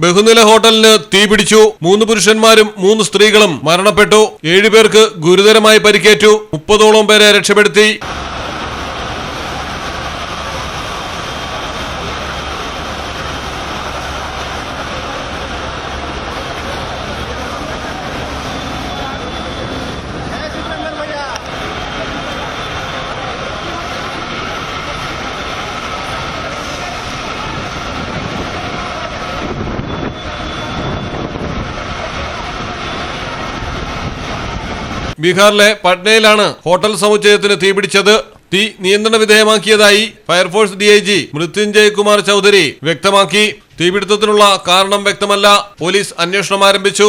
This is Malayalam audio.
ബഹുനില ഹോട്ടലിന് തീപിടിച്ചു മൂന്ന് പുരുഷന്മാരും മൂന്ന് സ്ത്രീകളും മരണപ്പെട്ടു. ഏഴുപേർക്ക് ഗുരുതരമായി പരിക്കേറ്റു. മുപ്പതോളം പേരെ രക്ഷപ്പെടുത്തി. ബീഹാറിലെ പട്നയിലാണ് ഹോട്ടൽ സമുച്ചയത്തിന് തീപിടിച്ചത് തീ നിയന്ത്രണ വിധേയമാക്കിയതായി fire force D I G Mrityunjay Kumar Chaudhary വ്യക്തമാക്കി. തീപിടുത്തത്തിനുള്ള കാരണം വ്യക്തമല്ല പോലീസ് അന്വേഷണം ആരംഭിച്ചു.